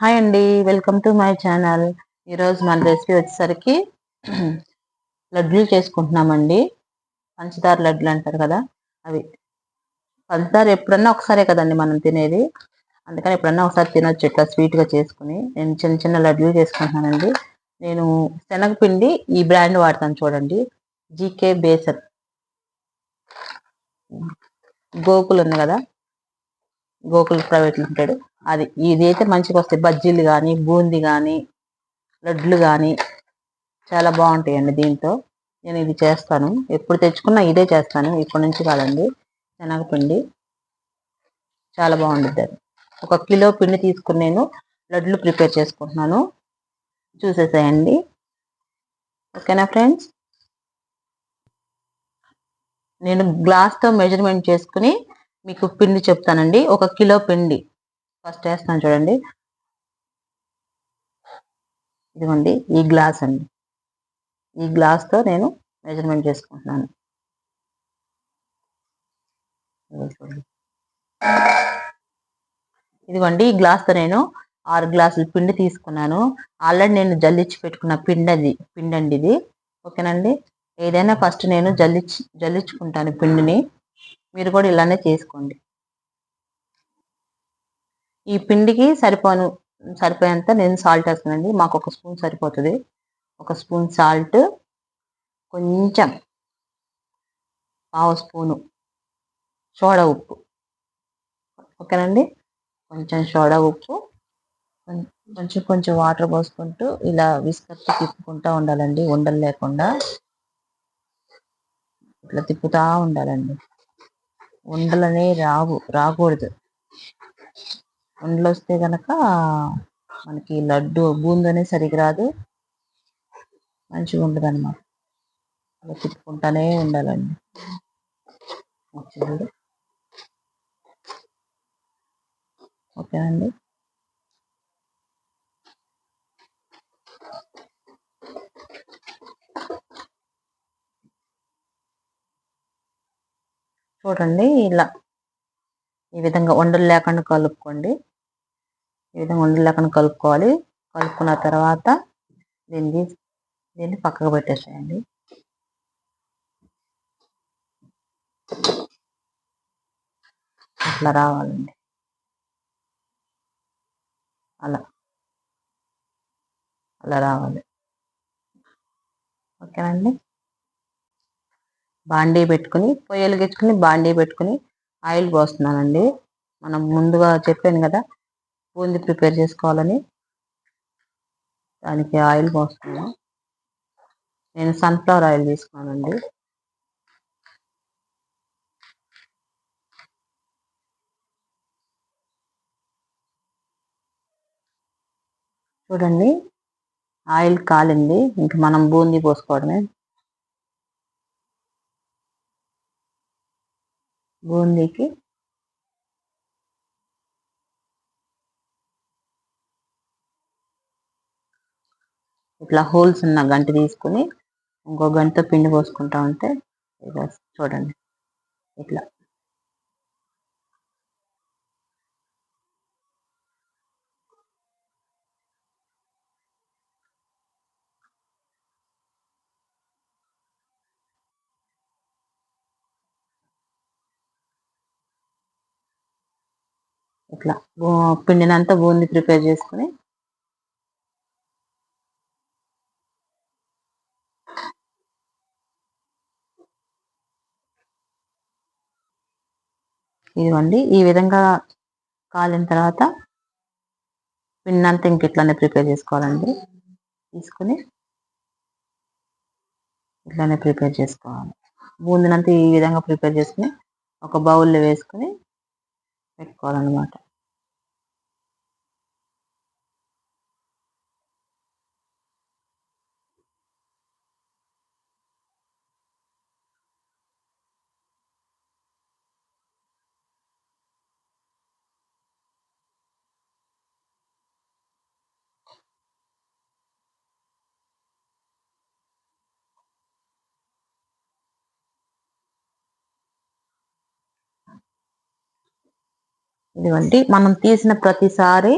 Hi అండి welcome to my channel. ఈరోజు మన రెసిపీ వచ్చేసరికి లడ్డూలు చేసుకుంటున్నామండి. పంచదార లడ్లు అంటారు కదా అవి. పంచదార ఎప్పుడన్నా ఒకసారే కదండి మనం తినేది. అందుకని ఎప్పుడన్నా ఒకసారి తినొచ్చు ఇట్లా స్వీట్గా చేసుకుని. నేను చిన్న చిన్న లడ్లు చేసుకుంటున్నానండి. నేను శనగపిండి ఈ బ్రాండ్ వాడతాను చూడండి. జీకే బేసన్. గోకులు ఉంది కదా? Gokul private limited. అది ఇదైతే మంచిగా వస్తాయి. బజ్జీలు కానీ బూందీ కానీ లడ్లు కానీ చాలా బాగుంటాయండి దీంతో. నేను ఇది చేస్తాను. ఎప్పుడు తెచ్చుకున్నా ఇదే చేస్తాను. ఇప్పటి నుంచి కాదండి. శనగపిండి చాలా బాగుంటుంది అది. ఒక కిలో పిండి తీసుకుని నేను లడ్లు ప్రిపేర్ చేసుకుంటున్నాను. చూసేసేయండి. ఓకేనా ఫ్రెండ్స్? నేను గ్లాస్తో మెజర్మెంట్ చేసుకుని మీకు పిండి చెప్తానండి. ఒక కిలో పిండి. ఫస్ట్ వేస్తాను చూడండి. ఇదిగోండి ఈ గ్లాస్ అండి. ఈ గ్లాస్తో నేను మెజర్మెంట్ చేసుకుంటున్నాను. ఇదిగోండి ఈ గ్లాస్తో నేను ఆరు గ్లాసులు పిండి తీసుకున్నాను. ఆల్రెడీ నేను జల్లిచ్చి పెట్టుకున్న పిండి అది పిండి అండి ఇది. ఓకేనండి? ఏదైనా ఫస్ట్ నేను జల్లిచ్చి జల్లించుకుంటాను పిండిని. మీరు కూడా ఇలానే చేసుకోండి. ఈ పిండికి సరిపోను సరిపోయేంత నేను సాల్ట్ వేస్తానండి. మాకు ఒక స్పూన్ సరిపోతుంది. ఒక స్పూన్ సాల్ట్ కొంచెం పావు స్పూను సోడా ఉప్పు. ఓకేనండి? కొంచెం సోడా ఉప్పు కొంచెం కొంచెం వాటర్ పోసుకుంటూ ఇలా విస్కర్తో తిప్పుకుంటూ ఉండాలండి. ఉండలు లేకుండా ఇట్లా తిప్పుతూ ఉండాలండి. ఉండలనే రావు రాకూడదు. ఉండలు వస్తే కనుక మనకి లడ్డు బూందనే సరిగ్గా రాదు. మంచిగా ఉండదు అనమాట అలా తిప్పుకుంటానే ఉండాలండి. చూడు ఓకేనండి చూడండి ఇలా. ఈ విధంగా ఉండలు లేకుండా కలుపుకోండి. ఈ విధంగా ఉండలు కలుపుకోవాలి. కలుపుకున్న తర్వాత దీన్ని దీన్ని పక్కకు పెట్టేసేయండి. అట్లా రావాలండి. అలా. అలా రావాలి. ఓకేనండి? బాండీ పెట్టుకుని పొయ్యలు గెచ్చుకుని బాండీ పెట్టుకుని ఆయిల్ పోస్తున్నానండి. మనం ముందుగా చెప్పాను కదా బూంది ప్రిపేర్ చేసుకోవాలని. దానికి ఆయిల్ పోస్తున్నాను నేను సన్ఫ్లవర్ ఆయిల్ తీసుకున్నానండి. చూడండి ఆయిల్ కాలింది. ఇంక మనం బూందీ పోసుకోవడమే. బూందీకి ఇట్లా హోల్స్ ఉన్న గంట తీసుకుని ఇంకో గంట పిండి పోసుకుంటా ఉంటే చూడండి. ఇట్లా. ఇట్లా. పిండినంతా బూంది ప్రిపేర్ చేసుకుని ఇదిగోండి ఈ విధంగా కాలిన తర్వాత పిండినంతా ఇంక ఇట్లానే ప్రిపేర్ చేసుకోవాలండి. తీసుకుని ఇట్లానే ప్రిపేర్ చేసుకోవాలి. బూందినంతా ఈ విధంగా ప్రిపేర్ చేసుకుని ఒక బౌల్లో వేసుకుని పెట్టుకోవాలన్నమాట. ఇదిగోండి మనం తీసిన ప్రతిసారి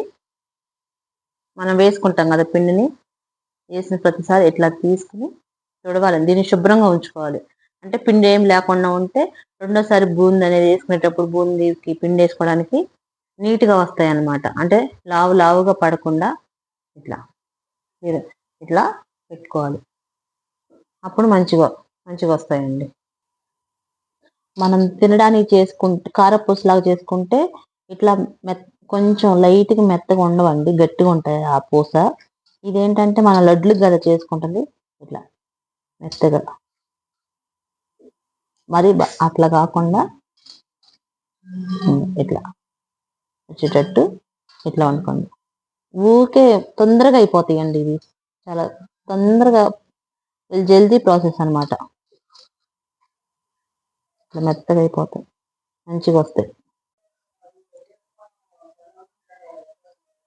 మనం వేసుకుంటాం కదా పిండిని. వేసిన ప్రతిసారి ఇట్లా తీసుకుని తుడవాలి దీన్ని శుభ్రంగా ఉంచుకోవాలి. అంటే పిండి ఏం లేకుండా ఉంటే రెండోసారి బూంది అనేది వేసుకునేటప్పుడు బూందీకి పిండి వేసుకోవడానికి నీట్గా వస్తాయి అన్నమాట అంటే లావు లావుగా పడకుండా ఇట్లా ఇట్లా పెట్టుకోవాలి. అప్పుడు మంచిగా మంచిగా వస్తాయండి. మనం తినడానికి చేసుకుంటే కారపూసలాగా చేసుకుంటే ఇట్లా మెత్ కొంచెం లైట్గా మెత్తగా ఉండవండి గట్టిగా ఉంటాయి ఆ పూస. ఇదేంటంటే మన లడ్లు కదా చేసుకుంటుంది ఇట్లా మెత్తగా. మరి అట్లా కాకుండా ఇట్లా వచ్చేటట్టు ఇట్లా వండుకోండి. ఊరికే తొందరగా అయిపోతాయండి ఇవి. చాలా తొందరగా జల్దీ ప్రాసెస్ అనమాట ఇట్లా మెత్తగా అయిపోతాయి మంచిగా వస్తాయి.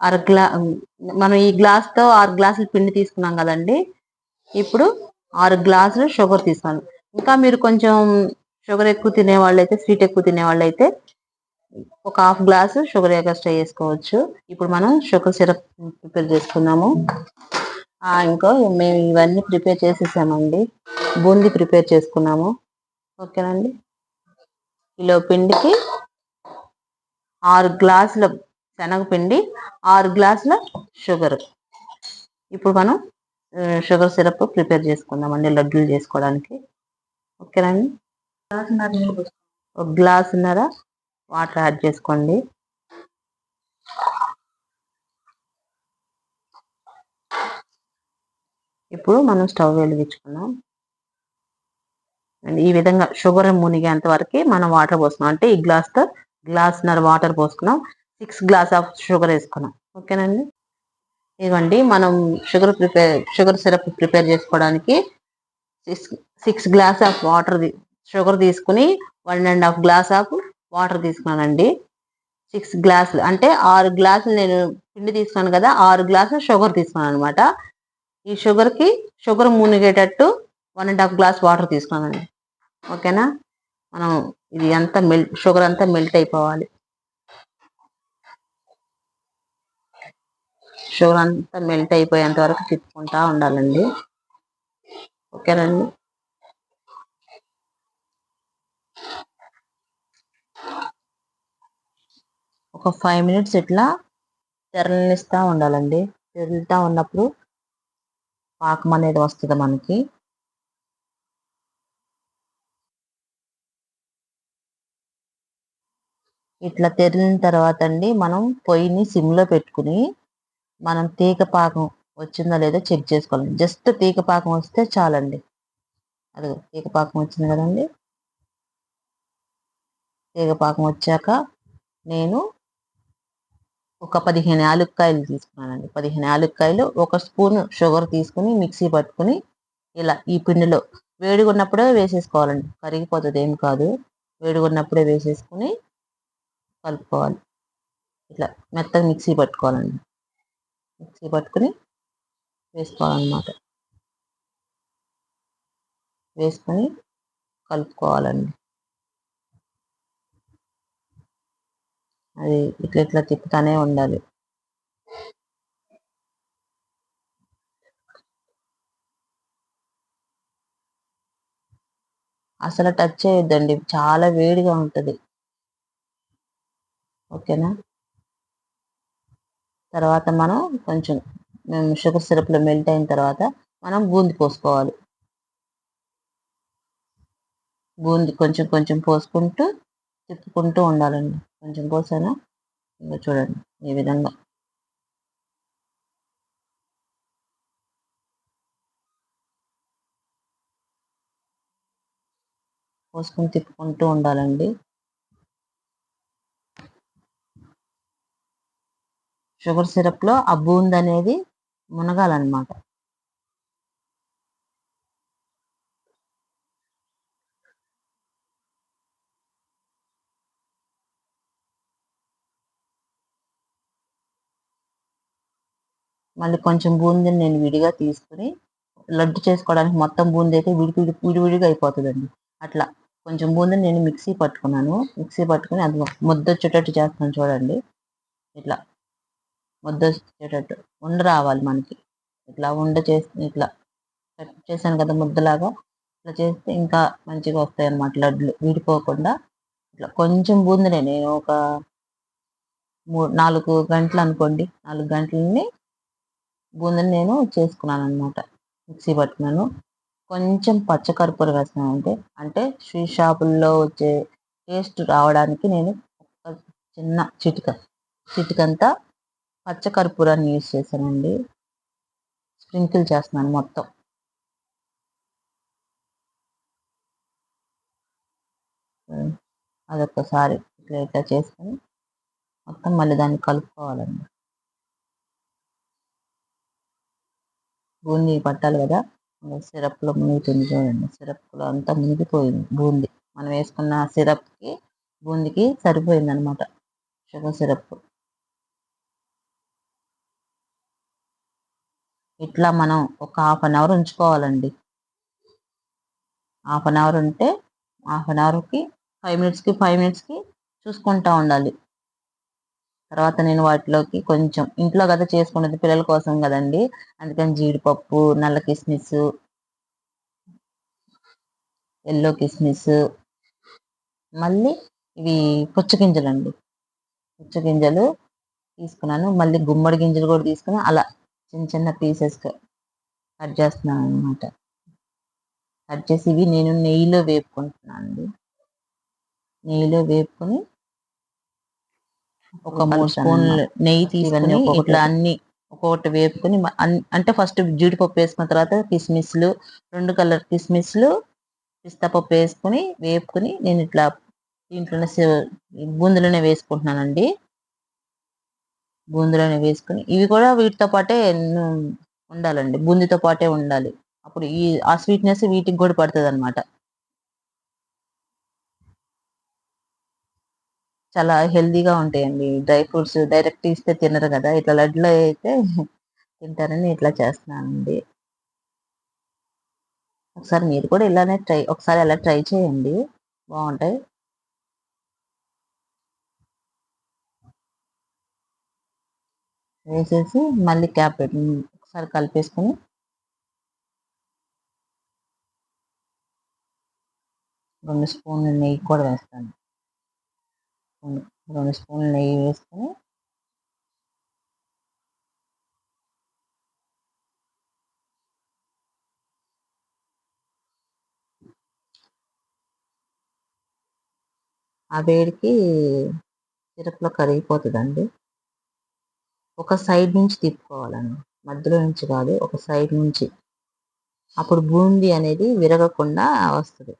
అర గ్లా మనం ఈ గ్లాస్తో ఆరు గ్లాసులు పిండి తీసుకున్నాం కదండి. ఇప్పుడు ఆరు గ్లాసులు షుగర్ తీసుకోండి. ఇంకా మీరు కొంచెం షుగర్ ఎక్కువ తినే అయితే స్వీట్ ఎక్కువ తినే అయితే ఒక హాఫ్ గ్లాసు షుగర్ ఎక్స్ట్రా వేసుకోవచ్చు. ఇప్పుడు మనం షుగర్ సిరప్ ప్రిపేర్ చేసుకున్నాము. ఇంకా మేము ఇవన్నీ ప్రిపేర్ చేసేసామండి. బూందీ ప్రిపేర్ చేసుకున్నాము. ఓకేనండి? కిలో పిండికి ఆరు గ్లాసుల శనగపిండి ఆరు గ్లాసుల షుగర్ ఇప్పుడు మనం షుగర్ సిరప్ ప్రిపేర్ చేసుకుందామండి లడ్డూలు చేసుకోవడానికి. ఓకేనండి ఒక గ్లాసున్నర వాటర్ యాడ్ చేసుకోండి. ఇప్పుడు మనం స్టవ్ వెలిగించుకున్నాం అండ్ ఈ విధంగా షుగర్ మునిగేంత వరకు మనం వాటర్ పోసుకున్నాం. అంటే ఈ గ్లాస్తో గ్లాస్న్నర వాటర్ పోసుకున్నాం. సిక్స్ గ్లాస్ ఆఫ్ షుగర్ వేసుకున్నాం. ఓకేనండి? ఇవ్వండి మనం sugar prepare sugar syrup prepare చేసుకోవడానికి six six glass of water sugar తీసుకుని one and half glass of water తీసుకున్నానండి. సిక్స్ గ్లాసులు అంటే ఆరు గ్లాసులు నేను పిండి తీసుకున్నాను కదా ఆరు గ్లాసులు షుగర్ తీసుకున్నాను అనమాట ఈ షుగర్కి sugar మునిగేటట్టు one and half glass water తీసుకున్నానండి. ఓకేనా? మనం ఇది అంతా మెల్ట్ షుగర్ అంతా మెల్ట్ అయిపోవాలి. షుగర్ అంతా మెల్ట్ అయిపోయేంత వరకు తిప్పుకుంటా ఉండాలండి. ఓకేనండి? ఒక ఫైవ్ మినిట్స్ ఇట్లా తెరలిస్తూ ఉండాలండి. తెరులుతూ ఉన్నప్పుడు పాకం అనేది వస్తుంది మనకి. ఇట్లా తెరిలిన తర్వాత అండి మనం పొయ్యిని సిమ్లో పెట్టుకుని మనం తీగ పాకం వచ్చిందో లేదో చెక్ చేసుకోవాలి జస్ట్ తీగ పాకం వస్తే చాలండి. అది తీగ పాకం వచ్చింది కదండి. తీగ పాకం వచ్చాక నేను ఒక పదిహేను యాలుక్కాయలు తీసుకున్నానండి. పదిహేను యాలుక్కాయలు ఒక స్పూన్ షుగర్ తీసుకుని మిక్సీ పట్టుకుని ఇలా ఈ పిండిలో వేడిగా ఉన్నప్పుడే వేసేసుకోవాలండి. కరిగిపోతుంది ఏం కాదు. వేడిగా ఉన్నప్పుడే వేసేసుకుని కలుపుకోవాలి. ఇట్లా మెత్తగా మిక్సీ పట్టుకోవాలండి. మిక్సీ పట్టుకుని వేసుకోవాలన్నమాట. వేసుకొని కలుపుకోవాలండి. అది ఇట్లా ఇట్లా తిప్పుతానే ఉండాలి. అసలు టచ్ చేయొద్దండి. చాలా వేడిగా ఉంటుంది. ఓకేనా? తర్వాత మనం కొంచెం షుగర్ సిరప్లో మెల్ట్ అయిన తర్వాత మనం బూంది పోసుకోవాలి. బూంది కొంచెం కొంచెం పోసుకుంటూ తిప్పుకుంటూ ఉండాలండి. కొంచెం పోసాను? ఇంకా చూడండి ఈ విధంగా. పోసుకొని తిప్పుకుంటూ ఉండాలండి. షుగర్ సిరప్లో ఆ బూంద్ అనేది మునగాలన్నమాట. మళ్ళీ కొంచెం బూందీని నేను విడిగా తీసుకుని లడ్డు చేసుకోవడానికి మొత్తం బూందీ అయితే విడి విడివిడిగా అయిపోతుందండి. అట్లా కొంచెం బూందీని నేను మిక్సీ పట్టుకున్నాను. మిక్సీ పట్టుకుని అది ముద్ద వచ్చేటట్టు చేస్తాను చూడండి. ఇట్లా ముద్ద వచ్చేటట్టు ఉండ రావాలి మనకి. ఇట్లా ఉండ చేసి ఇట్లా. చేశాను కదా ముద్దలాగా. ఇట్లా చేస్తే ఇంకా మంచిగా వస్తాయి అన్నమాట లడ్లు. విడిపోకుండా ఇట్లా. కొంచెం బూందినే. నేను ఒక మూడు నాలుగు గంటలు అనుకోండి. నాలుగు గంటలని బూందని నేను చేసుకున్నాను అనమాట మిక్సీ పట్టినాను కొంచెం పచ్చకర్పూర వేస్తున్నాను అంటే అంటే స్వీట్ షాపుల్లో వచ్చే టేస్ట్ రావడానికి నేను ఒక చిన్న చిటిక. చిటికంతా పచ్చకర్పూరాన్ని యూజ్ చేశానండి. స్ప్రింకిల్ చేస్తున్నాను మొత్తం. అదొక్కసారి ఇట్లా ఇట్లా చేసుకొని మొత్తం మళ్ళీ దాన్ని కలుపుకోవాలండి. బూందీ పట్టాలి కదా సిరప్లో మునుగుతుంది చూడండి సిరప్లో అంతా మునిగిపోయింది బూందీ. మనం వేసుకున్న సిరప్కి బూందీకి సరిపోయింది అనమాట షుగర్ సిరప్. ఇట్లా మనం ఒక హాఫ్ అన్ అవర్ ఉంచుకోవాలండి. హాఫ్ అన్ అవర్ ఉంటే హాఫ్ అన్ అవర్కి ఫైవ్ మినిట్స్కి ఫైవ్ మినిట్స్కి చూసుకుంటూ ఉండాలి. తర్వాత నేను వాటిలోకి కొంచెం ఇంట్లో కదా చేసుకునేది పిల్లల కోసం కదండి. అందుకని జీడిపప్పు నల్ల కిస్మిస్ ఎల్లో కిస్మిస్ మళ్ళీ ఇవి పుచ్చగింజలు అండి పుచ్చగింజలు తీసుకున్నాను మళ్ళీ గుమ్మడి గింజలు కూడా తీసుకుని అలా చిన్న చిన్న పీసెస్ కట్ చేస్తున్నాను అనమాట కట్ చేసి ఇవి నేను నెయ్యిలో వేపుకుంటున్నాను అండి నెయ్యిలో వేపుకొని ఒక మూడు స్పూన్లు నెయ్యి తీసుకుని ఇట్లా అన్ని ఒక్కొక్కటి వేపుకొని అంటే ఫస్ట్ జీడిపప్పు వేసుకున్న తర్వాత కిస్మిస్లు రెండు కలర్ కిస్మిస్లు పిస్తా పప్పు వేసుకుని వేపుకొని నేను ఇట్లా దీంట్లోనే బూందులోనే వేసుకుంటున్నానండి. బూందులోనే వేసుకుని ఇవి కూడా వీటితో పాటే ఉండాలండి. బూందీతో పాటే ఉండాలి. అప్పుడు ఈ ఆ స్వీట్నెస్ వీటికి కూడా పడుతుంది అనమాట చాలా హెల్దీగా ఉంటాయండి. డ్రై ఫ్రూట్స్ డైరెక్ట్ ఇస్తే తినరు కదా. ఇట్లా లడ్లో అయితే తింటారని ఇట్లా చేస్తున్నానండి. ఒకసారి మీరు కూడా ఇలానే ట్రై ఒకసారి అలా ట్రై చేయండి. బాగుంటాయి. వేసేసి మళ్ళీ క్యాప్ పెట్టి ఒకసారి కలిపేసుకొని రెండు స్పూన్లు నెయ్యి కూడా వేస్తాను. రెండు స్పూన్లు నెయ్యి వేసుకొని ఆ వేడికి సిరప్లో కరిగిపోతుందండి. ఒక సైడ్ నుంచి తిప్పుకోవాలండి మధ్యలో నుంచి కాదు ఒక సైడ్ నుంచి. అప్పుడు బూందీ అనేది విరగకుండా వస్తుంది.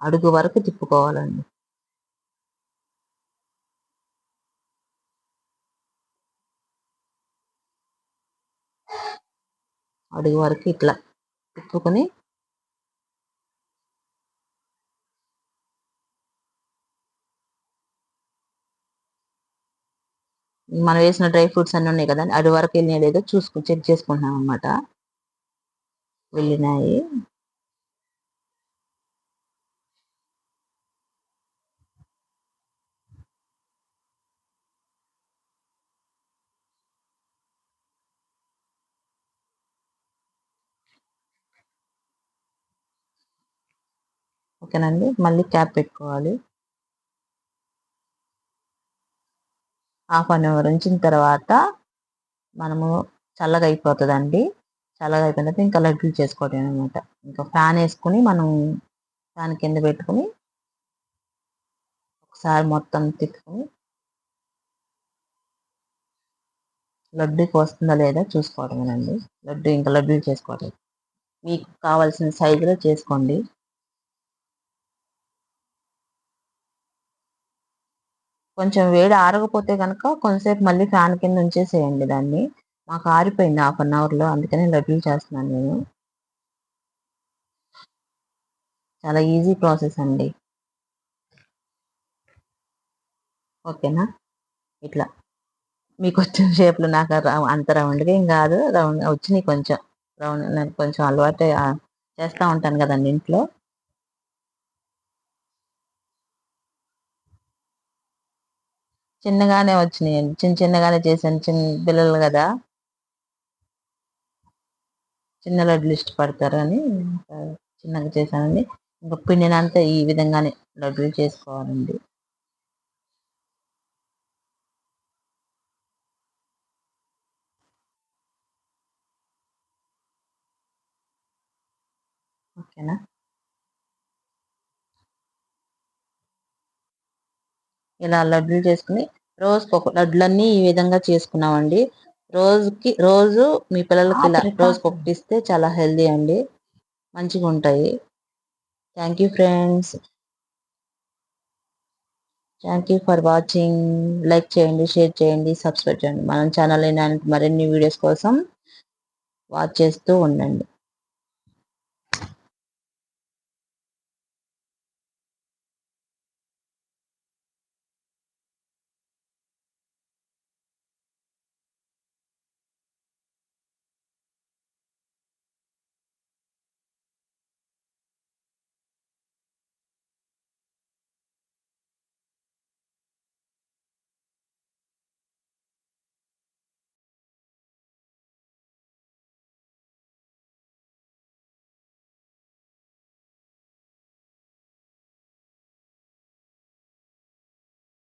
అడుగు వరకు తిప్పుకోవాలండి. అడుగు వరకు ఇట్లా తిప్పుకొని మనం వేసిన డ్రై ఫ్రూట్స్ అన్నీ ఉన్నాయి కదా అది వరకు వెళ్ళినాయి లేదో చూసుకుని చెక్ చేసుకుంటున్నాం అనమాట వెళ్ళినాయి. ఓకేనండి మళ్ళీ క్యాప్ పెట్టుకోవాలి. హాఫ్ అన్ అవర్ ఉంచిన తర్వాత మనము చల్లగా అయిపోతుందండి చల్లగా అయిపోయిన తర్వాత ఇంకా లడ్డూలు చేసుకోవడం అనమాట ఇంకా ఫ్యాన్ వేసుకుని మనం ఫ్యాన్ కింద పెట్టుకుని ఒకసారి మొత్తం తిప్పుకొని లడ్డూకి వస్తుందా లేదా చూసుకోవడమేనండి లడ్డు ఇంకా లడ్డూలు చేసుకోవడం మీకు కావాల్సిన సైజులో చేసుకోండి. కొంచెం వేడి ఆరకపోతే కనుక కొంతసేపు మళ్ళీ ఫ్యాన్ కింద ఉంచేసేయండి దాన్ని. మాకు ఆరిపోయింది హాఫ్ అన్ అవర్లో. అందుకనే లడ్డూలు చేస్తున్నాను నేను. చాలా ఈజీ ప్రాసెస్ అండి. ఓకేనా? ఇట్లా. మీకు వచ్చిన షేప్లు నాకు అంత రౌండ్గా ఏం కాదు. రౌండ్ వచ్చినాయి కొంచెం. రౌండ్ నాకు కొంచెం అలవాటు చేస్తూ ఉంటాను కదండి ఇంట్లో. చిన్నగానే వచ్చినాయండి చిన్న చిన్నగానే చేశాను. చిన్న పిల్లలు కదా. చిన్న లడ్లు ఇష్టపడతారని చిన్నగా చేశానండి. ఇంకా పిండినంతా ఈ విధంగానే లడ్లు చేసుకోవాలండి. ఓకేనా? ఇలా లడ్డులు చేసుకుని రోజుకి ఒక లడ్డులన్నీ ఈ విధంగా చేసుకున్నామండి. రోజుకి రోజు మీ పిల్లలకి ఇలా రోజుకి ఒకటి ఇస్తే చాలా హెల్దీ అండి. మంచిగా ఉంటాయి. Thank you friends. Thank you for watching. Like చేయండి షేర్ చేయండి సబ్స్క్రైబ్ చేయండి. మన ఛానల్ మరిన్ని వీడియోస్ కోసం వాచ్ చేస్తూ ఉండండి.